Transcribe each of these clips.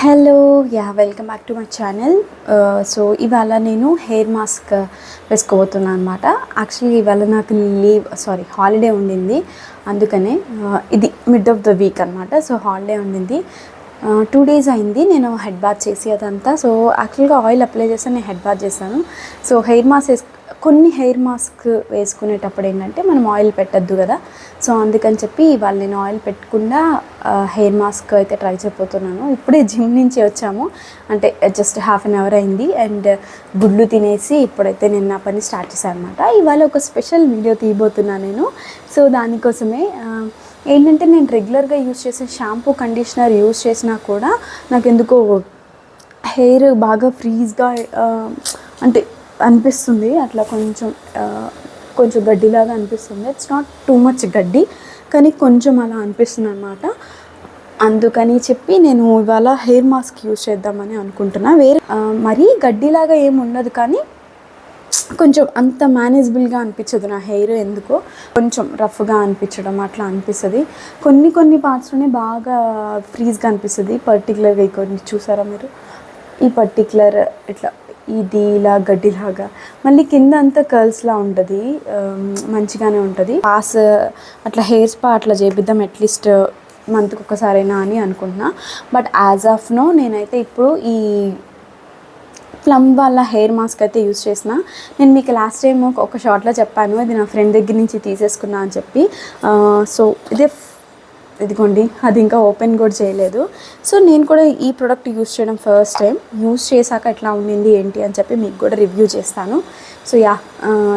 Hello ya welcome back to my channel. So ఇవాళ నేను hair mask వేసుకోబోతున్నాను అనమాట actually ఇవాళ నాకు లీవ్ సారీ హాలిడే ఉండింది. అందుకనే ఇది మిడ్ ఆఫ్ ద వీక్ అనమాట సో హాలిడే ఉండింది. టూ డేస్ అయింది. నేను హెడ్ బాత్ చేసి అదంతా. సో యాక్చువల్గా ఆయిల్ అప్లై చేస్తే నేను హెడ్ బాత్ చేశాను సో హెయిర్ మాస్క్ వేసు కొన్ని హెయిర్ మాస్క్ వేసుకునేటప్పుడు ఏంటంటే మనం ఆయిల్ పెట్టద్దు కదా. సో అందుకని చెప్పి ఇవాళ నేను ఆయిల్ పెట్టకుండా హెయిర్ మాస్క్ అయితే ట్రై చేయబోతున్నాను. ఇప్పుడే జిమ్ నుంచి వచ్చాము. అంటే జస్ట్ హాఫ్ అన్ అవర్ అయింది. అండ్ గుడ్లు తినేసి ఇప్పుడైతే నేను నా పని స్టార్ట్ చేశాను అనమాట ఇవాళ ఒక స్పెషల్ వీడియో తీయబోతున్నాను నేను. సో దానికోసమే ఏంటంటే నేను రెగ్యులర్గా యూస్ చేసే షాంపూ కండిషనర్ యూస్ చేసినా కూడా నాకు ఎందుకో హెయిర్ బాగా ఫ్రీజ్గా అంటే అనిపిస్తుంది. అట్లా కొంచెం కొంచెం గడ్డిలాగా అనిపిస్తుంది. ఇట్స్ నాట్ టూ మచ్ గడ్డి కానీ కొంచెం అలా అనిపిస్తుంది అనమాట అందుకని చెప్పి నేను ఇవాళ హెయిర్ మాస్క్ యూజ్ చేద్దామని అనుకుంటున్నా. వేరే మరీ గడ్డిలాగా ఏమి ఉండదు కానీ కొంచెం అంత మేనేజబుల్గా అనిపించదు నా హెయిర్ ఎందుకో. కొంచెం రఫ్గా అనిపించడం అట్లా అనిపిస్తుంది. కొన్ని కొన్ని పార్ట్స్లోనే బాగా ఫ్రీజ్గా అనిపిస్తుంది. పర్టికులర్గా కొన్ని చూసారా మీరు? ఈ పర్టికులర్ ఇట్లా ఇది ఇలా గడ్డిలాగా. మళ్ళీ కింద అంతా కర్ల్స్లా ఉంటుంది. మంచిగానే ఉంటుంది. పాస్ అట్లా హెయిర్ స్పా అట్లా చేపిద్దాం అట్లీస్ట్ మంత్కి ఒకసారైనా అని అనుకుంటున్నా. బట్ యాజ్ ఆఫ్ నో నేనైతే ఇప్పుడు ఈ ప్లమ్ వాళ్ళ హెయిర్ మాస్క్ అయితే యూస్ చేసిన. నేను మీకు లాస్ట్ టైం ఒక షార్ట్లో చెప్పాను. ఇది నా ఫ్రెండ్ దగ్గర నుంచి తీసేసుకున్నా అని చెప్పి. సో ఇదే ఇదిగోండి అది ఇంకా ఓపెన్ కూడా చేయలేదు. సో నేను కూడా ఈ ప్రోడక్ట్ యూస్ చేయడం ఫస్ట్ టైం యూస్ చేశాక ఎట్లా ఉండింది ఏంటి అని చెప్పి మీకు కూడా రివ్యూ చేస్తాను. సో యా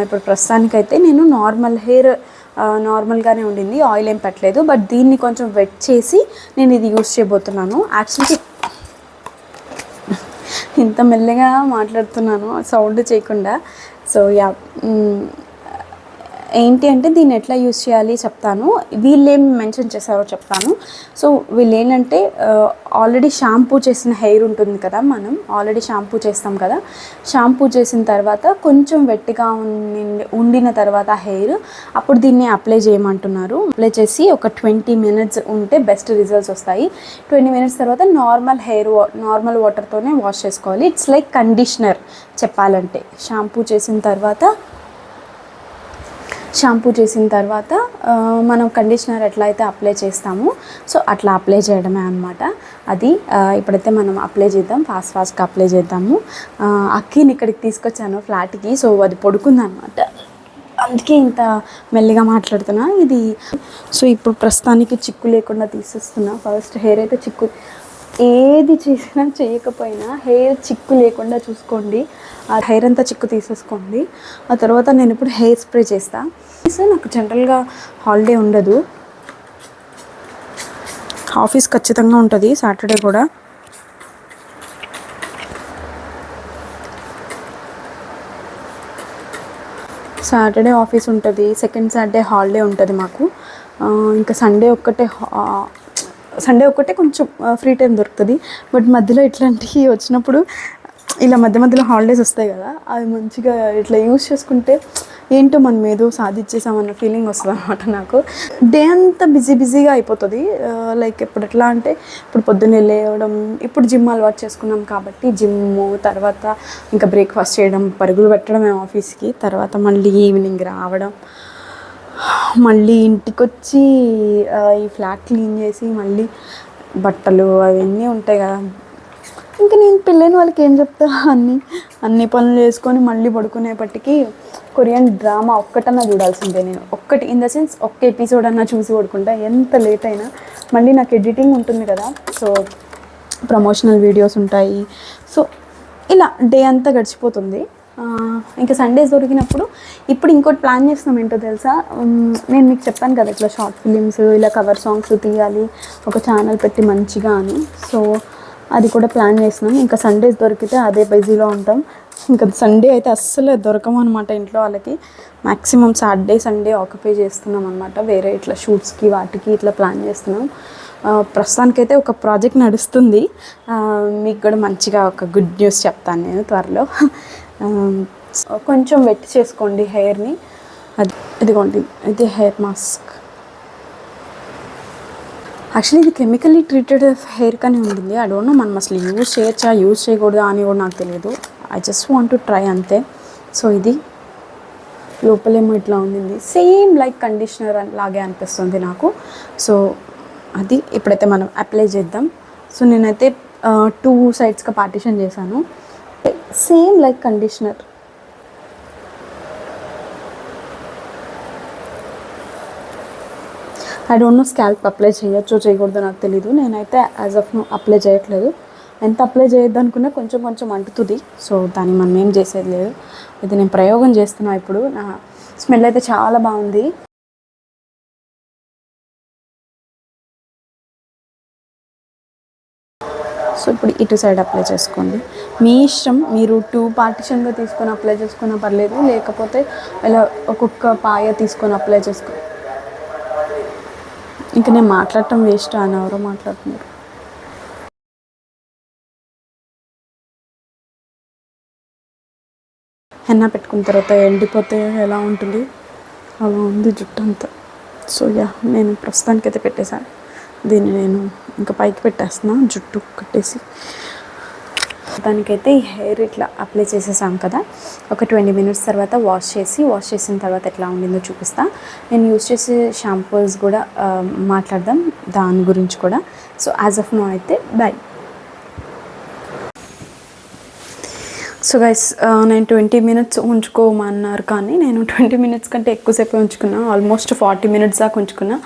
ఇప్పుడు ప్రస్తుతానికైతే నేను నార్మల్ హెయిర్ నార్మల్గానే ఉండింది ఆయిల్ ఏం పెట్టలేదు. బట్ దీన్ని కొంచెం వెట్ చేసి నేను ఇది యూస్ చేయబోతున్నాను. యాక్చువల్లీ ఇంత మెల్లగా మాట్లాడుతున్నాను సౌండ్ చేయకుండా. సో యా ఏంటి అంటే దీన్ని ఎట్లా యూస్ చేయాలి చెప్తాను. వీళ్ళు ఏం మెన్షన్ చేశారో చెప్తాను. సో వీళ్ళు ఏంటంటే ఆల్రెడీ షాంపూ చేసిన హెయిర్ ఉంటుంది కదా మనం ఆల్రెడీ షాంపూ చేస్తాం కదా. షాంపూ చేసిన తర్వాత కొంచెం వెట్టిగా ఉండి ఉండిన తర్వాత హెయిర్ అప్పుడు దీన్ని అప్లై చేయమంటున్నారు. అప్లై చేసి ఒక ట్వంటీ మినిట్స్ ఉంటే బెస్ట్ రిజల్ట్స్ వస్తాయి. ట్వంటీ మినిట్స్ తర్వాత నార్మల్ హెయిర్ నార్మల్ వాటర్తోనే వాష్ చేసుకోవాలి. ఇట్స్ లైక్ కండిషనర్ చెప్పాలంటే. షాంపూ చేసిన తర్వాత షాంపూ చేసిన తర్వాత మనం కండిషనర్ ఎట్లా అయితే అప్లై చేస్తామో సో అట్లా అప్లై చేయడమే అనమాట అది ఇప్పుడైతే మనం అప్లై చేద్దాం ఫాస్ట్ ఫాస్ట్గా అప్లై చేద్దాము. అక్కిని ఇక్కడికి తీసుకొచ్చాను ఫ్లాట్కి సో అది పడుకుందనమాట అందుకే ఇంత మెల్లిగా మాట్లాడుతున్నా. ఇది సో ఇప్పుడు ప్రస్తుతానికి చిక్కు లేకుండా తీసేస్తున్నా. ఫస్ట్ హెయిర్ అయితే చిక్కు ఏది చేసినా చేయకపోయినా హెయిర్ చిక్కు లేకుండా చూసుకోండి. ఆ హెయిర్ అంతా చిక్కు తీసేసుకోండి. ఆ తర్వాత నేను ఇప్పుడు హెయిర్ స్ప్రే చేస్తాను సో నాకు జనరల్గా హాలిడే ఉండదు. ఆఫీస్ ఖచ్చితంగా ఉంటుంది సాటర్డే కూడా. సాటర్డే ఆఫీస్ ఉంటుంది సెకండ్ సాటర్డే హాలిడే ఉంటుంది మాకు. ఇంకా సండే ఒక్కటే సండే ఒక్కటే కొంచెం ఫ్రీ టైం దొరుకుతుంది. బట్ మధ్యలో ఇట్లాంటివి వచ్చినప్పుడు ఇలా మధ్య మధ్యలో హాలిడేస్ వస్తాయి కదా అవి మంచిగా ఇట్లా యూస్ చేసుకుంటే ఏంటో మనం ఏదో సాధించేసామన్న ఫీలింగ్ వస్తుంది అనమాట నాకు. డే అంతా బిజీ బిజీగా అయిపోతుంది. లైక్ ఇప్పుడు ఎట్లా అంటే ఇప్పుడు పొద్దున్నే లేవడం ఇప్పుడు జిమ్ అలవాటు చేసుకున్నాం కాబట్టి జిమ్ తర్వాత ఇంకా బ్రేక్ఫాస్ట్ చేయడం పరుగులు పెట్టడం ఆఫీస్కి తర్వాత మళ్ళీ ఈవినింగ్ రావడం మళ్ళీ ఇంటికి వచ్చి ఈ ఫ్లాట్ క్లీన్ చేసి మళ్ళీ బట్టలు అవన్నీ ఉంటాయి కదా. ఇంకా నేను పెళ్ళైన వాళ్ళకి ఏం చెప్తా? అన్ని అన్ని పనులు చేసుకొని మళ్ళీ పడుకునేపటికి కొరియన్ డ్రామా ఒక్కటన్నా చూడాల్సిందే నేను. ఒక్కటి ఇన్ ద సెన్స్ ఒక్క ఎపిసోడ్ అన్నా చూసి పడుకుంటా. ఎంత లేట్ అయినా. మళ్ళీ నాకు ఎడిటింగ్ ఉంటుంది కదా. సో ప్రమోషనల్ వీడియోస్ ఉంటాయి. సో ఇలా డే అంతా గడిచిపోతుంది. ఇంకా సండేస్ దొరికినప్పుడు ఇప్పుడు ఇంకోటి ప్లాన్ చేస్తున్నాం ఏంటో తెలుసా? నేను మీకు చెప్పాను కదా ఇట్లా షార్ట్ ఫిలిమ్స్ ఇలా కవర్ సాంగ్స్ తీయాలి ఒక ఛానల్ పెట్టి మంచిగా అని. సో అది కూడా ప్లాన్ చేస్తున్నాం. ఇంకా సండేస్ దొరికితే అదే బిజీలో ఉంటాం. ఇంకా సండే అయితే అస్సలు దొరకము అనమాట ఇంట్లో వాళ్ళకి. మ్యాక్సిమం సాటర్డే సండే ఆక్యుపై చేస్తున్నాం అనమాట వేరే ఇట్లా షూట్స్కి వాటికి ఇట్లా ప్లాన్ చేస్తున్నాం. ప్రస్తుతానికైతే ఒక ప్రాజెక్ట్ నడుస్తుంది. మీకు కూడా మంచిగా ఒక గుడ్ న్యూస్ చెప్తాను నేను త్వరలో. Um, కొంచెం వెట్ చేసుకోండి హెయిర్ని అది ఇదిగోండి ఇది హెయిర్ మాస్క్ యాక్చువల్లీ ఇది కెమికల్లీ ట్రీటెడ్ హెయిర్ కానీ ఉంటుంది ఐ డోంట్ నో మనం అసలు యూజ్ చేయొచ్చా యూజ్ చేయకూడదా అని కూడా నాకు తెలియదు. I just want to try అంతే. సో ఇది లోపలేమో ఇట్లా ఉండింది. సేమ్ లైక్ కండిషనర్ లాగే అనిపిస్తుంది నాకు. సో అది ఇప్పుడైతే మనం అప్లై చేద్దాం. సో నేనైతే టూ సైడ్స్గా పార్టిషన్ చేశాను. Same like conditioner I don't know scalp apply చేయొచ్చో చేయకూడదో నాకు తెలియదు నేనైతే యాజ్ ఆఫ్ నో అప్లై చేయట్లేదు. ఎంత అప్లై చేయొద్దు అనుకున్నా కొంచెం కొంచెం అంటుతుంది. సో దాన్ని మనం ఏం చేసేది లేదు. అయితే నేను ప్రయోగం చేస్తున్నా ఇప్పుడు. నా స్మెల్ అయితే చాలా బాగుంది. సో ఇప్పుడు ఇటు సైడ్ అప్లై చేసుకోండి. మీ ఇష్టం మీరు టూ పార్టిషన్గా తీసుకొని అప్లై చేసుకున్నా పర్లేదు లేకపోతే ఇలా ఒక్కొక్క పాయ తీసుకొని అప్లై చేసుకో. ఇంకా నేను మాట్లాడటం వేస్ట్ అని ఎవరో మాట్లాడుతున్నారు. హెన్న పెట్టుకున్న తర్వాత ఎండిపోతే ఎలా ఉంటుంది? అలా ఉంది జుట్టు అంతా. సో యా నేను ప్రస్తుతానికైతే పెట్టేశాను. దీన్ని నేను ఇంకా పైకి పెట్టేస్తున్నా జుట్టు కట్టేసి. దానికైతే ఈ హెయిర్ ఇట్లా అప్లై చేసేసాం కదా. ఒక ట్వంటీ మినిట్స్ తర్వాత వాష్ చేసి వాష్ చేసిన తర్వాత ఎట్లా ఉండిందో చూపిస్తా. నేను యూస్ చేసే షాంపూస్ కూడా మాట్లాడదాం దాని గురించి కూడా. సో యాజ్ ఆఫ్ నో అయితే బై. సో గైస్ నేను ట్వంటీ మినిట్స్ ఉంచుకోమన్నారు కానీ నేను ట్వంటీ మినిట్స్ కంటే ఎక్కువసేపు ఉంచుకున్నా. ఆల్మోస్ట్ ఫార్టీ మినిట్స్ దాకా ఉంచుకున్నా.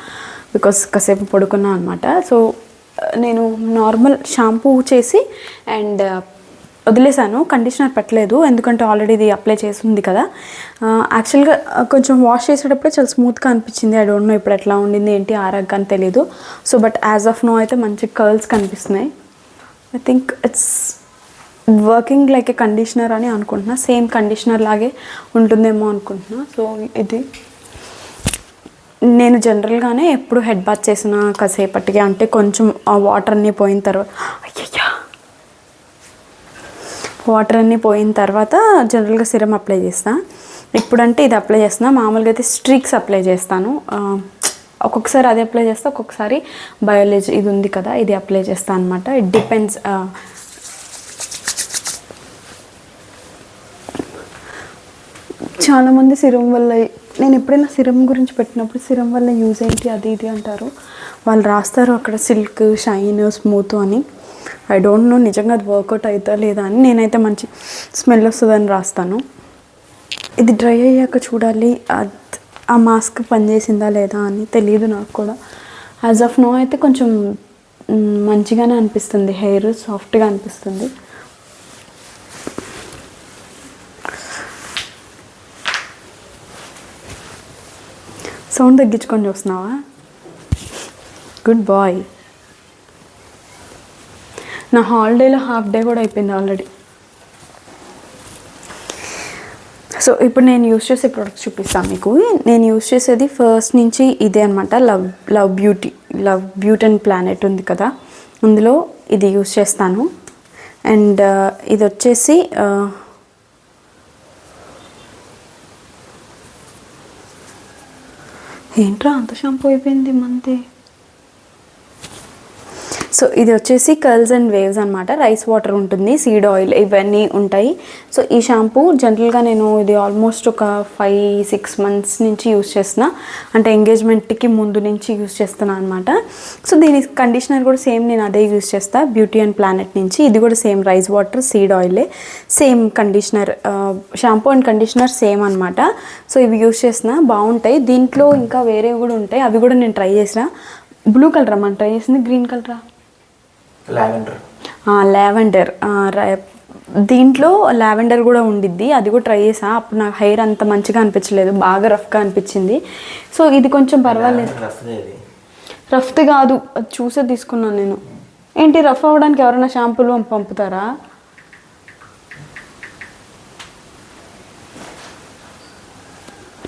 బికాస్ కాసేపు పడుకున్నా అనమాట సో నేను నార్మల్ షాంపూ చేసి అండ్ uh, వదిలేసాను కండిషనర్ పెట్టలేదు. ఎందుకంటే ఆల్రెడీ ఇది అప్లై చేసి ఉంది కదా uh, యాక్చువల్గా uh, కొంచెం వాష్ చేసేటప్పుడే చాలా స్మూత్గా అనిపించింది. ఐ డోంట్ నో ఇప్పుడు ఎట్లా ఉండింది ఏంటి ఆరోగ్యం అని తెలియదు so but as of now అయితే మంచి కర్ల్స్ కనిపిస్తున్నాయి. I think it's working like a conditioner అని అనుకుంటున్నా. సేమ్ కండిషనర్ లాగే ఉంటుందేమో అనుకుంటున్నా. సో ఇది. నేను జనరల్గానే ఎప్పుడు హెడ్ బాత్ చేసిన కాసేపటికి అంటే కొంచెం ఆ వాటర్ అన్నీ పోయిన తర్వాత అయ్యయ్యా. వాటర్ అన్నీ పోయిన తర్వాత జనరల్గా సిరం అప్లై చేస్తాను ఇప్పుడంటే ఇది అప్లై చేస్తున్నా మామూలుగా అయితే స్ట్రిక్స్ అప్లై చేస్తాను. ఒక్కొక్కసారి అది అప్లై చేస్తా ఒక్కొక్కసారి బయాలజీ ఇది ఉంది కదా ఇది అప్లై చేస్తాను అనమాట ఇట్ డిపెండ్స్ చాలామంది సిరం వల్ల నేను ఎప్పుడైనా సిరం గురించి పెట్టినప్పుడు సిరం వల్ల యూజ్ ఏంటి అది ఇది అంటారు. వాళ్ళు రాస్తారు అక్కడ సిల్క్ షైన్ స్మూత్ అని. ఐ డోంట్ నో నిజంగా అది వర్కౌట్ అవుతా లేదా అని. నేనైతే మంచి స్మెల్ వస్తుందని రాస్తాను. ఇది డ్రై అయ్యాక చూడాలి ఆ మాస్క్ పనిచేసిందా లేదా అని తెలియదు నాకు కూడా. యాజ్ ఆఫ్ నో అయితే కొంచెం మంచిగానే అనిపిస్తుంది. హెయిర్ సాఫ్ట్గా అనిపిస్తుంది. సౌండ్ తగ్గించుకొని చూస్తున్నావా? గుడ్ బాయ్ నా హాలిడేలో హాఫ్ డే కూడా అయిపోయింది ఆల్రెడీ సో ఇప్పుడు నేను యూస్ చేసే ప్రోడక్ట్ చూపిస్తాను మీకు. నేను యూస్ చేసేది ఫస్ట్ నుంచి ఇదే అనమాట love love beauty love beauty and planet ఉంది కదా. అందులో ఇది యూస్ చేస్తాను. అండ్ uh, ఇది వచ్చేసి uh, ఏంట్రా అంత షాంపూ అయిపోయింది మంది సో ఇది వచ్చేసి కర్ల్స్ అండ్ వేవ్స్ అనమాట రైస్ వాటర్ ఉంటుంది సీడ్ ఆయిల్ ఇవన్నీ ఉంటాయి. సో ఈ షాంపూ జనరల్గా నేను ఇది ఆల్మోస్ట్ ఒక ఫైవ్ సిక్స్ మంత్స్ నుంచి యూస్ చేస్తున్నా. అంటే ఎంగేజ్మెంట్కి ముందు నుంచి యూస్ చేస్తున్నా అనమాట సో దీని కండిషనర్ కూడా సేమ్ నేను అదే యూస్ చేస్తా. బ్యూటీ అండ్ ప్లానెట్ నుంచి. ఇది కూడా same rice water seed ఆయిలే same conditioner shampoo and conditioner same అనమాట సో ఇవి యూస్ చేసిన బాగుంటాయి. దీంట్లో ఇంకా వేరేవి కూడా ఉంటాయి. అవి కూడా నేను ట్రై చేసిన. బ్లూ కలర్ మనం ట్రై చేసింది గ్రీన్ కలరా లావెండర్. లావెండర్. దీంట్లో లావెండర్ కూడా ఉండిద్ది. అది కూడా ట్రై చేసా. అప్పుడు నాకు హెయిర్ అంత మంచిగా అనిపించలేదు. బాగా రఫ్గా అనిపించింది. సో ఇది కొంచెం పర్వాలేదు. రఫ్ది కాదు. అది చూసే తీసుకున్నాను నేను. ఏంటి రఫ్ అవ్వడానికి ఎవరైనా షాంపూలు పంప్- పంపుతారా?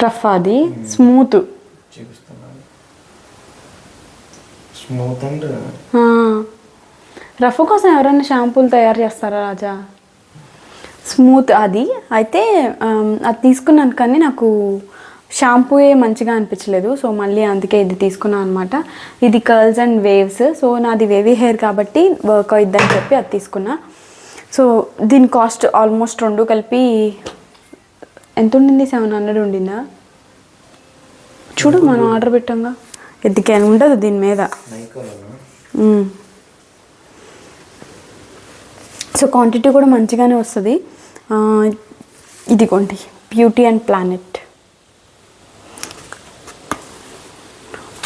రఫ్ అది. స్మూత్. స్మూత్ అండ్ రఫ్ కోసం ఎవరైనా షాంపూలు తయారు చేస్తారా రాజా? స్మూత్ అది. అయితే అది తీసుకున్నాను కానీ నాకు షాంపూయే మంచిగా అనిపించలేదు. సో మళ్ళీ అందుకే ఇది తీసుకున్నాను అనమాట ఇది కర్ల్స్ అండ్ వేవ్స్ సో నాది వేవీ హెయిర్ కాబట్టి వర్క్ అవుద్దని చెప్పి అది తీసుకున్నా. సో దీని కాస్ట్ ఆల్మోస్ట్ రెండు కలిపి ఎంత ఉండింది? సెవెన్ హండ్రెడ్ ఉండిందా? చూడు మనం ఆర్డర్ పెట్టంగా. ఎద్దికే ఉండదు దీని మీద. సో క్వాంటిటీ కూడా మంచిగానే వస్తుంది. ఇదిగోండి బ్యూటీ అండ్ ప్లానెట్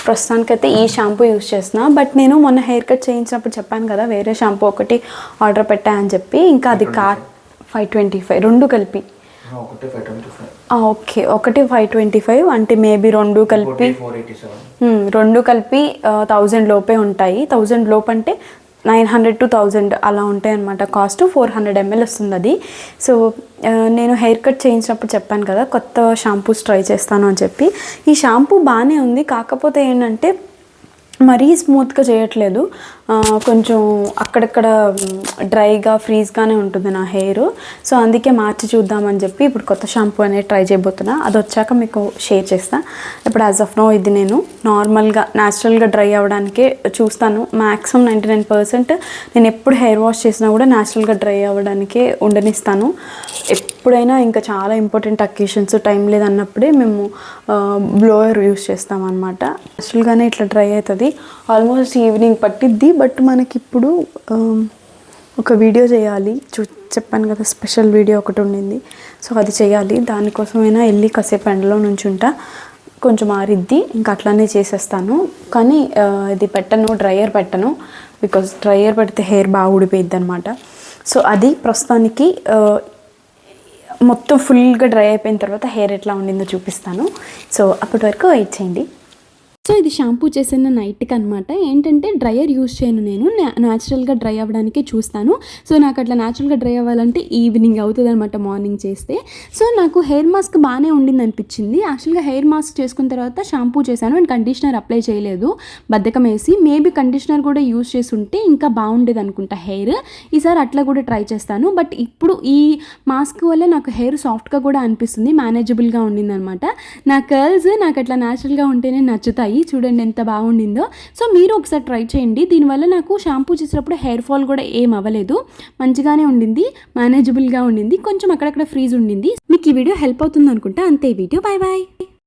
ప్రస్తుతానికైతే ఈ షాంపూ యూస్ చేస్తున్నా బట్ నేను మొన్న హెయిర్ కట్ చేయించినప్పుడు చెప్పాను కదా వేరే షాంపూ ఒకటి ఆర్డర్ పెట్టా అని చెప్పి ఇంకా అది కా ఫైవ్ ట్వంటీ ఫైవ్ రెండు కలిపి. ఓకే ఒకటి ఫైవ్ ట్వంటీ ఫైవ్ అంటే మేబీ రెండు కలిపి. రెండు కలిపి థౌజండ్ లోపే ఉంటాయి. థౌజండ్ లోపు అంటే నైన్ హండ్రెడ్ టు థౌజండ్ అలా ఉంటాయి అనమాట కాస్ట్ ఫోర్ హండ్రెడ్ ఎంఎల్ వస్తుంది అది సో నేను హెయిర్ కట్ చేయించినప్పుడు చెప్పాను కదా కొత్త షాంపూస్ ట్రై చేస్తాను అని చెప్పి. ఈ షాంపూ బాగానే ఉంది కాకపోతే ఏంటంటే మరీ స్మూత్గా చేయట్లేదు. కొంచెం అక్కడక్కడ డ్రైగా ఫ్రీజ్గానే ఉంటుంది నా హెయిర్. సో అందుకే మార్చి చూద్దామని చెప్పి ఇప్పుడు కొత్త షాంపూ అనేది ట్రై చేయబోతున్నా. అది వచ్చాక మీకు షేర్ చేస్తాను ఇప్పుడు యాజ్ ఆఫ్ నో ఇది నేను నార్మల్గా న్యాచురల్గా డ్రై అవ్వడానికే చూస్తాను. మ్యాక్సిమం నైంటీ నైన్ పర్సెంట్ నేను ఎప్పుడు హెయిర్ వాష్ చేసినా కూడా న్యాచురల్గా డ్రై అవ్వడానికే ఉండనిస్తాను. ఎప్పుడైనా ఇంకా చాలా ఇంపార్టెంట్ అకేషన్స్ టైం లేదన్నప్పుడే మేము బ్లోయర్ యూస్ చేస్తాం అనమాట యాక్చువల్గానే ఇట్లా డ్రై అవుతుంది. ఆల్మోస్ట్ ఈవినింగ్ పట్టిద్ది బట్ మనకి ఇప్పుడు ఒక వీడియో చేయాలి. చూ చెప్పాను కదా స్పెషల్ వీడియో ఒకటి ఉండింది. సో అది చేయాలి. దానికోసమైనా వెళ్ళి కాసేపు ఎండలో నుంచుంటా. కొంచెం ఆరిద్ది ఇంకా అట్లానే చేసేస్తాను. కానీ ఇది పెట్టను డ్రయర్ పెట్టను. బికాజ్ డ్రయర్ పెడితే హెయిర్ బాగా ఊడిపోయిద్ది అనమాట సో అది ప్రస్తుతానికి మొత్తం ఫుల్గా డ్రై అయిపోయిన తర్వాత హెయిర్ ఎట్లా ఉండిందో చూపిస్తాను. సో అప్పటి వరకు వెయిట్ చేయండి. సో ఇది షాంపూ చేసిన నైట్కి అనమాట ఏంటంటే డ్రయర్ యూస్ చేయను నేను. న్యాచురల్గా డ్రై అవ్వడానికి చూస్తాను. సో నాకు అట్లా న్యాచురల్గా డ్రై అవ్వాలంటే ఈవినింగ్ అవుతుంది అనమాట మార్నింగ్ చేస్తే. సో నాకు హెయిర్ మాస్క్ బాగానే ఉండింది అనిపించింది యాక్చువల్గా హెయిర్ మాస్క్ చేసుకున్న తర్వాత షాంపూ చేశాను అండ్ కండిషనర్ అప్లై చేయలేదు. బద్ధకం వేసి మేబీ కండిషనర్ కూడా యూస్ చేసి ఉంటే ఇంకా బాగుండేది అనుకుంటా హెయిర్. ఈసారి అట్లా కూడా ట్రై చేస్తాను. బట్ ఇప్పుడు ఈ మాస్క్ వల్ల నాకు హెయిర్ సాఫ్ట్గా కూడా అనిపిస్తుంది. మేనేజబుల్గా ఉండింది అనమాట నా కర్ల్స్ నాకు అట్లా న్యాచురల్గా ఉంటేనే నచ్చుతాయి. చూడండి ఎంత బాగుండిందో. సో మీరు ఒకసారి ట్రై చేయండి. దీనివల్ల నాకు షాంపూ చేసినప్పుడు హెయిర్ ఫాల్ కూడా ఏం అవ్వలేదు. మంచిగానే ఉండింది. మేనేజబుల్గా ఉండింది. కొంచెం అక్కడక్కడ ఫ్రీజ్ ఉండింది. మీకు ఈ వీడియో హెల్ప్ అవుతుంది అనుకుంటా అంతే వీడియో. Bye bye